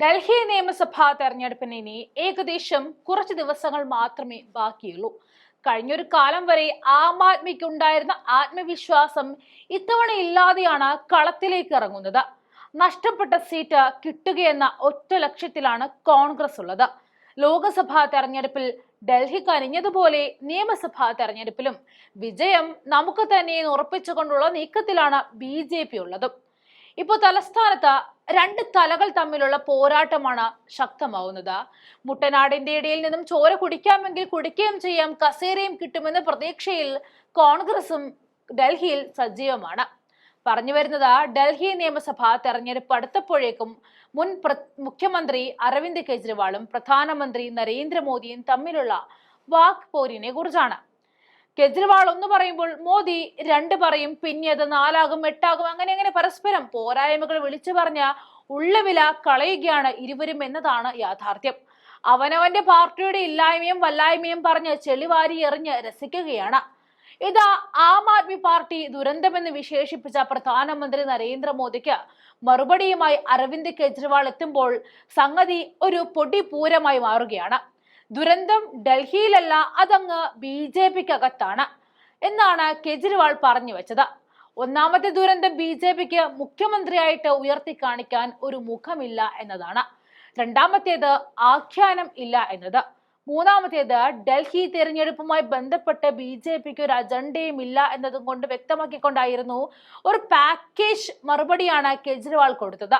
ഡൽഹി നിയമസഭാ തെരഞ്ഞെടുപ്പിന് ഇനി ഏകദേശം കുറച്ച് ദിവസങ്ങൾ മാത്രമേ ബാക്കിയുള്ളൂ. കഴിഞ്ഞൊരു കാലം വരെ ആം ആദ്മിക്ക് ഉണ്ടായിരുന്ന ആത്മവിശ്വാസം ഇത്തവണ ഇല്ലാതെയാണ് കളത്തിലേക്ക് ഇറങ്ങുന്നത്. നഷ്ടപ്പെട്ട സീറ്റ് കിട്ടുകയെന്ന ഒറ്റ ലക്ഷ്യത്തിലാണ് കോൺഗ്രസ് ഉള്ളത്. ലോക്സഭാ തെരഞ്ഞെടുപ്പിൽ ഡൽഹി കനിഞ്ഞതുപോലെ നിയമസഭാ തെരഞ്ഞെടുപ്പിലും വിജയം നമുക്ക് തന്നെ ഉറപ്പിച്ചുകൊണ്ടുള്ള നീക്കത്തിലാണ് ബി ജെ പി ഉള്ളത്. ഇപ്പോൾ തലസ്ഥാനത്ത് രണ്ട് തലകൾ തമ്മിലുള്ള പോരാട്ടമാണ് ശക്തമാവുന്നത്. മുട്ടനാടിന്റെ ഇടയിൽ നിന്നും ചോര കുടിക്കാമെങ്കിൽ കുടിക്കുകയും ചെയ്യാം കസേരയും കിട്ടുമെന്ന പ്രതീക്ഷയിൽ കോൺഗ്രസും ഡൽഹിയിൽ സജീവമാണ്. പറഞ്ഞു വരുന്നത് ഡൽഹി നിയമസഭാ തെരഞ്ഞെടുപ്പ് അടുത്തപ്പോഴേക്കും മുൻ മുഖ്യമന്ത്രി അരവിന്ദ് കെജ്രിവാളും പ്രധാനമന്ത്രി നരേന്ദ്രമോദിയും തമ്മിലുള്ള വാക് പോരിനെ കുറിച്ചാണ്. കെജ്രിവാൾ ഒന്ന് പറയുമ്പോൾ മോദി രണ്ട് പറയും പിന്നെ അത് നാലാകും എട്ടാകും അങ്ങനെ അങ്ങനെ പരസ്പരം പോരായ്മകൾ വിളിച്ചു പറഞ്ഞ ഉള്ള വില കളയുകയാണ് ഇരുവരും എന്നതാണ് യാഥാർത്ഥ്യം. അവനവന്റെ പാർട്ടിയുടെ ഇല്ലായ്മയും വല്ലായ്മയും പറഞ്ഞ് ചെളിവാരി എറിഞ്ഞ് രസിക്കുകയാണ്. ഇതാ ആം ആദ്മി പാർട്ടി ദുരന്തമെന്ന് വിശേഷിപ്പിച്ച പ്രധാനമന്ത്രി നരേന്ദ്രമോദിക്ക് മറുപടിയുമായി അരവിന്ദ് കെജ്രിവാൾ എത്തുമ്പോൾ സംഗതി ഒരു പൊടിപൂരമായി മാറുകയാണ്. ദുരന്തം ഡൽഹിയിലല്ല അതങ്ങ് ബി ജെ പിക്ക് അകത്താണ് എന്നാണ് കെജ്രിവാൾ പറഞ്ഞു വെച്ചത്. ഒന്നാമത്തെ ദുരന്തം ബി ജെ പിക്ക് മുഖ്യമന്ത്രിയായിട്ട് ഉയർത്തി കാണിക്കാൻ ഒരു മുഖമില്ല എന്നതാണ്. രണ്ടാമത്തേത് ആഖ്യാനം ഇല്ല എന്നത്. മൂന്നാമത്തേത് ഡൽഹി തിരഞ്ഞെടുപ്പുമായി ബന്ധപ്പെട്ട് ബി ജെ പിക്ക് ഒരു അജണ്ടയും ഇല്ല എന്നതും കൊണ്ട് വ്യക്തമാക്കിക്കൊണ്ടായിരുന്നു ഒരു പാക്കേജ് മറുപടിയാണ് കെജ്രിവാൾ കൊടുത്തത്.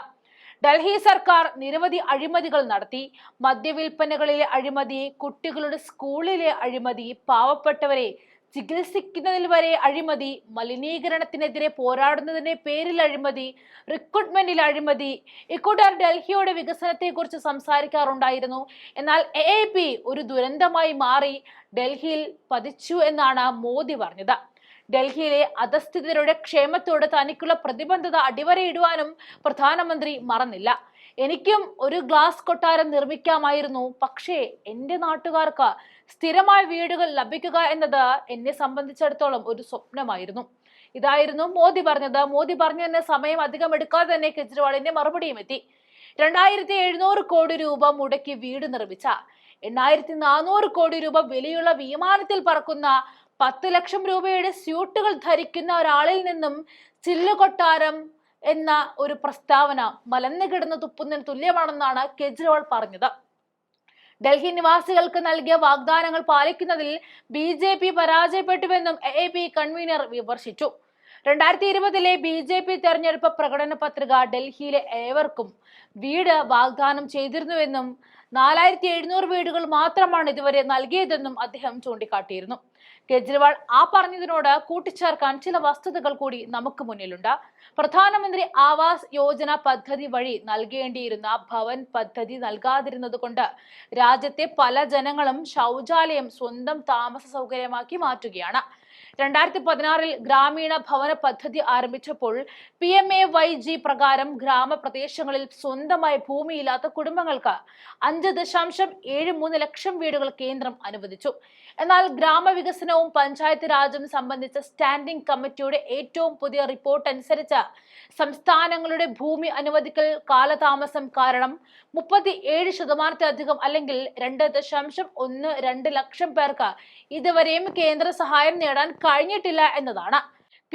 ഡൽഹി സർക്കാർ നിരവധി അഴിമതികൾ നടത്തി. മദ്യവിൽപ്പനകളിലെ അഴിമതി കുട്ടികളുടെ സ്കൂളിലെ അഴിമതി പാവപ്പെട്ടവരെ ചികിത്സിക്കുന്നതിൽ വരെ അഴിമതി മലിനീകരണത്തിനെതിരെ പോരാടുന്നതിന്റെ പേരിൽ അഴിമതി റിക്രൂട്ട്മെന്റിൽ അഴിമതി. ഇക്കൂട്ടർ ഡൽഹിയുടെ വികസനത്തെക്കുറിച്ച് സംസാരിക്കാറുണ്ടായിരുന്നു. എന്നാൽ എ ഒരു ദുരന്തമായി മാറി. ഡൽഹിയിൽ പതിച്ചു എന്നാണ് മോദി പറഞ്ഞത്. ഡൽഹിയിലെ അധസ്ഥിതരുടെ ക്ഷേമത്തോട് തനിക്കുള്ള പ്രതിബദ്ധത അടിവരയിടുവാനും പ്രധാനമന്ത്രി മറന്നില്ല. എനിക്കും ഒരു ഗ്ലാസ് കൊട്ടാരം നിർമ്മിക്കാമായിരുന്നു. പക്ഷേ എന്റെ നാട്ടുകാർക്ക് സ്ഥിരമായ വീടുകൾ ലഭിക്കുക എന്നത് എന്നെ സംബന്ധിച്ചിടത്തോളം ഒരു സ്വപ്നമായിരുന്നു. ഇതായിരുന്നു മോദി പറഞ്ഞത്. മോദി പറഞ്ഞതിന് സമയം അധികം എടുക്കാതെ തന്നെ കെജ്രിവാളിന്റെ മറുപടിയും എത്തി. രണ്ടായിരത്തി എഴുന്നൂറ് കോടി രൂപ മുടക്കി വീട് നിർമ്മിച്ച എണ്ണായിരത്തി നാനൂറ് കോടി രൂപ വിലയുള്ള വിമാനത്തിൽ പറക്കുന്ന പത്ത് ലക്ഷം രൂപയുടെ സ്യൂട്ടുകൾ ധരിക്കുന്ന ഒരാളിൽ നിന്നും ചില്ലുകൊട്ടാരം എന്ന ഒരു പ്രസ്താവന മലന്ന് കിടന്ന് തുപ്പുന്നതിന് തുല്യമാണെന്നാണ് കെജ്രിവാൾ പറഞ്ഞത്. ഡൽഹി നിവാസികൾക്ക് നൽകിയ വാഗ്ദാനങ്ങൾ പാലിക്കുന്നതിൽ ബി ജെ പി പരാജയപ്പെട്ടുവെന്നും എ പി കൺവീനർ വിമർശിച്ചു. രണ്ടായിരത്തി ഇരുപതിലെ ബി ജെ പി തെരഞ്ഞെടുപ്പ് പ്രകടന പത്രിക ഡൽഹിയിലെ ഏവർക്കും വീട് വാഗ്ദാനം ചെയ്തിരുന്നുവെന്നും നാലായിരത്തി എഴുന്നൂറ് വീടുകൾ മാത്രമാണ് ഇതുവരെ നൽകിയതെന്നും അദ്ദേഹം ചൂണ്ടിക്കാട്ടിയിരുന്നു. കെജ്രിവാൾ ആ പറഞ്ഞതിനോട് കൂട്ടിച്ചേർക്കാൻ ചില വസ്തുതകൾ കൂടി നമുക്ക് മുന്നിലുണ്ട്. പ്രധാനമന്ത്രി ആവാസ് യോജന പദ്ധതി വഴി നൽകേണ്ടിയിരുന്ന ഭവൻ പദ്ധതി നൽകാതിരുന്നത് കൊണ്ട് രാജ്യത്തെ പല ജനങ്ങളും ശൗചാലയം സ്വന്തം താമസ സൗകര്യമാക്കി മാറ്റുകയാണ്. രണ്ടായിരത്തി പതിനാറിൽ ഗ്രാമീണ ഭവന പദ്ധതി ആരംഭിച്ചപ്പോൾ P M A Y G പ്രകാരം ഗ്രാമപ്രദേശങ്ങളിൽ സ്വന്തമായി ഭൂമിയില്ലാത്ത കുടുംബങ്ങൾക്ക് അഞ്ച് ദശാംശം ഏഴ് മൂന്ന് ലക്ഷം വീടുകൾ കേന്ദ്രം അനുവദിച്ചു. എന്നാൽ ഗ്രാമവികസനവും പഞ്ചായത്ത് രാജും സംബന്ധിച്ച സ്റ്റാൻഡിംഗ് കമ്മിറ്റിയുടെ ഏറ്റവും പുതിയ റിപ്പോർട്ട് അനുസരിച്ച് സംസ്ഥാനങ്ങളുടെ ഭൂമി അനുവദിക്കൽ കാലതാമസം കാരണം മുപ്പത്തി ഏഴ് ശതമാനത്തിലധികം അല്ലെങ്കിൽ രണ്ട് ദശാംശം ഒന്ന് രണ്ട് ലക്ഷം പേർക്ക് ഇതുവരെയും കേന്ദ്ര സഹായം നേടാൻ കഴിഞ്ഞിട്ടില്ല എന്നതാണ്.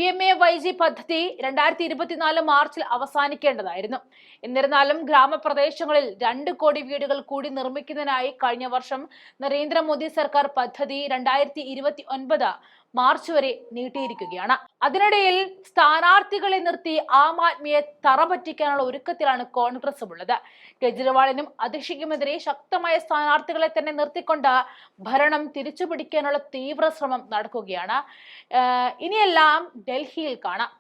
P M A Y G പദ്ധതി രണ്ടായിരത്തി ഇരുപത്തിനാല് മാർച്ചിൽ അവസാനിക്കേണ്ടതായിരുന്നു. എന്നിരുന്നാലും ഗ്രാമപ്രദേശങ്ങളിൽ രണ്ട് കോടി വീടുകൾ കൂടി നിർമ്മിക്കുന്നതിനായി കഴിഞ്ഞ വർഷം നരേന്ദ്രമോദി സർക്കാർ പദ്ധതി രണ്ടായിരത്തി മാർച്ച് വരെ നീട്ടിയിരിക്കുകയാണ്. അതിനിടയിൽ സ്ഥാനാർത്ഥികളെ നിർത്തി ആം ആദ്മിയെ തറപറ്റിക്കാനുള്ള ഒരുക്കത്തിലാണ് കോൺഗ്രസ് ഉള്ളത് കെജ്രിവാളിനും അധ്യക്ഷയ്ക്കുമെതിരെ ശക്തമായ സ്ഥാനാർത്ഥികളെ തന്നെ നിർത്തിക്കൊണ്ട് ഭരണം തിരിച്ചുപിടിക്കാനുള്ള തീവ്ര ശ്രമം നടക്കുകയാണ് ഇനിയെല്ലാം ഡൽഹിയിൽ കാണാം.